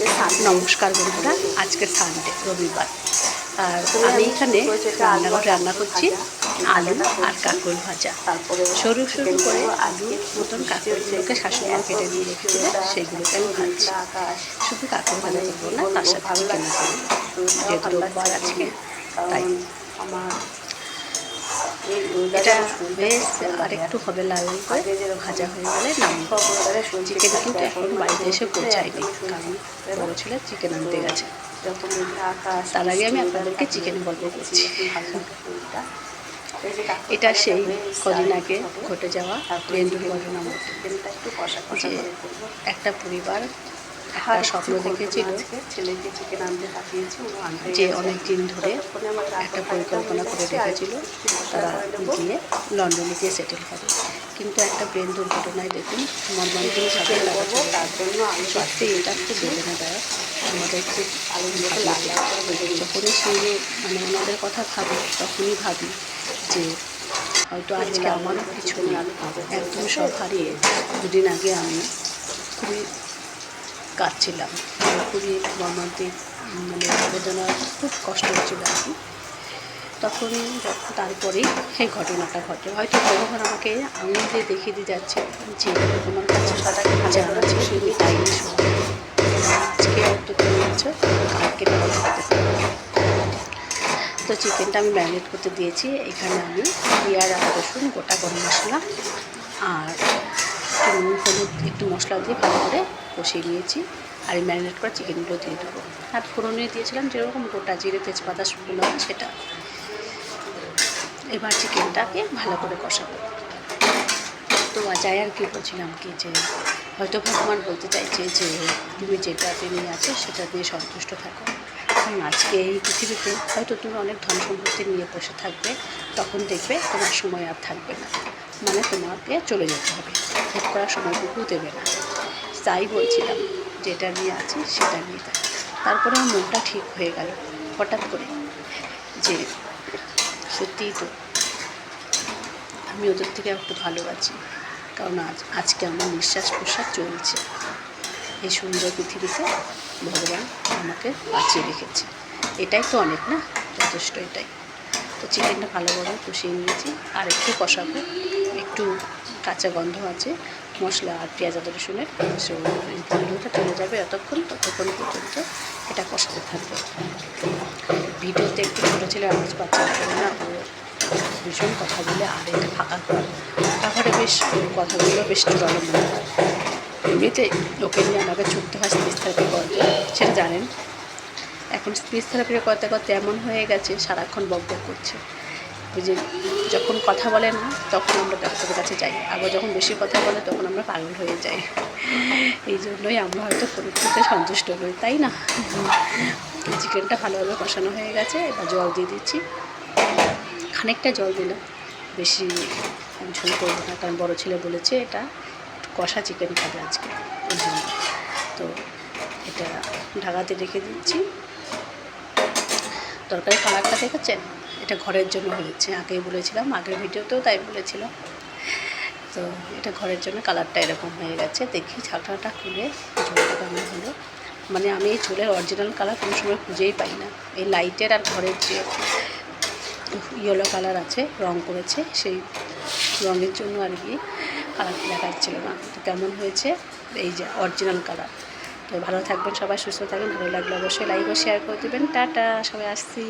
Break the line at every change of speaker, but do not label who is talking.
নমস্কার বন্ধুরা আজকে সানডে রবিবার। আর আমি এখানে রান্নাঘর রান্না করছি আলু আর কাকরোল ভাজা। সরু সরু করে আলু মতন কাকরোলগুলোকে শাশুড়ি কেটে দিয়ে রেখেছিল সেইগুলোকে আমি ভাজছি। শুধু কাকরোল ভাজা করব না তার সাথে চিকেন করব। যেহেতু রোববার আজকে তাই।
আমার
এটা বেশ আর একটু হবে লাল করে। ভাজা হয়ে গেলে নামবো চিকেন কিন্তু এখন বাড়িতে এসে পৌঁছায়নি। কারণ বড় ছেলে চিকেন আনতে গেছে। তার আগে আমি আপনাদেরকে চিকেন গল্প করছি। এটা সেই কদিন আগে ঘটে যাওয়া প্লেন দুর্ঘটনার
চিকেনটা একটু
পরিবার একটা স্বপ্ন দেখেছিল
ছেলেকে চিকেন আনতে পাঠিয়েছি
যে অনেক দিন ধরে একটা পরিকল্পনা করে রেখেছিল। তারা গিয়ে লন্ডনে গিয়ে সেটেল হবে কিন্তু একটা ব্রেন দুর্ঘটনায় দেখুন মর্মান্তিক
করব?
লাগাচ্ছে
তার জন্য আমি
সত্যি এটা খুব বেদনাদায়ক। আমাদের খুব
ভেজে নিচ্ছি।
যখনই শুনি মানে ওনাদের কথা ভাবি তখনই ভাবি যে হয়তো আজকে আমারও কিছু নেই একদম সব হারিয়ে দুদিন আগে আমি খুবই কাঁদছিলাম। খুবই মর্মান্তিক মানে বেদনার খুব কষ্ট হচ্ছিল আর কি। তখন যখন তারপরেই এই ঘটনাটা ঘটে হয়তো ভগবান আমাকে আঙুল দিয়ে দেখিয়ে দিয়ে যাচ্ছে যে তোমার কাছে
ভাজা
আছে তাই আজকে তুমি কালকে। তো চিকেনটা আমি ম্যারিনেট করতে দিয়েছি। এখানে আমি পেঁয়াজ আদা রসুন গোটা গরম মশলা আর নুন, হলুদ একটু মশলা দিয়ে ভালো করে কষিয়ে নিয়েছি। আর এই ম্যারিনেট করা চিকেনগুলো দিয়ে দেবো। আর ফোড়নে দিয়েছিলাম যেরকম গোটা জিরে, তেজপাতা, শুকনো সেটা। এবার চিকেনটাকে ভালো করে কষাবো। তো যাই আর কি বলছিলাম কি যে, হয়তো ভগবান বলতে চাইছে যে, তুমি যেটাতে নিয়ে আছো সেটা দিয়ে সন্তুষ্ট থাকো। কারণ আজকে এই পৃথিবীতে হয়তো তুমি অনেক ধন সম্পত্তি নিয়ে বসে থাকবে, তখন দেখবে তোমার সময় আর থাকবে না। মানে তোমাকে চলে যেতে হবে। ভোগ করার সময়টুকু দেবে না। তাই বলছিলাম, যেটা নিয়ে আছি সেটা নিয়ে থাক। তারপরে আমার মনটা ঠিক হয়ে গেল, হঠাৎ করে যে সত্যিই তো আমি ওদের থেকে একটু ভালো আছি কারণ আজ, আজকে আমার নিঃশ্বাস প্রশ্বাস চলছে। এই সুন্দর পৃথিবীতে ভগবান আমাকে বাঁচিয়ে রেখেছে। এটাই তো অনেক না? যথেষ্ট এটাই। তো চিকেনটা ভালোভাবে কষিয়ে নিয়েছি। আর একটু কষাবো। একটু কাঁচা গন্ধ আছে, মশলা আর পেঁয়াজ আদা রসুনের। সো গন্ধটা চলে যাবে এতক্ষণ, ততক্ষণ পর্যন্ত এটা কষাতে থাকবে। ভিডিওতে একটু ছোটো ছেলে আওয়াজ পাচ্ছে না ও ভীষণ কথা বলে আর এটা ফাঁকা করে তারপরে বেশ কথাগুলো বেশ হয়। এমনিতে ওকে নিয়ে আমাকে ছুটতে হয় থেরাপি করতে সেটা জানেন। এখন স্পিচ থেরাপি করতে করতে এমন হয়ে গেছে, সারাক্ষণ বক বক করছে। ওই যে যখন কথা বলে না, তখন আমরা ডাক্তারের কাছে যাই। আবার যখন বেশি কথা বলে, তখন আমরা পাগল হয়ে যাই। এই জন্যই আমরা হয়তো পরীক্ষাতে সন্তুষ্ট হই তাই না? চিকেনটা ভালোভাবে কষানো হয়ে গেছে, এবার জল দিয়ে দিচ্ছি। খানিকটা জল দিলাম। বেশি ঝোল করব না, কারণ বড়ো ছেলে বলেছে এটা কষা চিকেন খাবে আজকে। ওই জন্য। তো এটা ঢাকাতে রেখে দিচ্ছি। তরকারি কালারটা দেখেছেন? এটা ঘরের জন্য হয়েছে আগেই বলেছিলাম, আগের ভিডিওতেও তাই বলেছিলাম তো এটা ঘরের জন্য কালারটা এরকম হয়ে গেছে। দেখি ছাকড়াটা খুলে ঝোলটা কেমন হলো। মানে আমি এই ঝোলের অরিজিনাল কালার কোনো সময় খুঁজেই পাই না। এই লাইটের আর ঘরের যে ইয়েলো কালার আছে, রং করেছে, সেই রঙের জন্য আর কি কালারটা দেখা যাচ্ছিল না। তো কেমন হয়েছে? এই যে অরিজিনাল কালার তো ভালো থাকবেন, সবাই সুস্থ থাকবেন, ভালো লাগলে অবশ্যই লাইক ও শেয়ার করে দেবেন। টাটা, সবাই আসছি।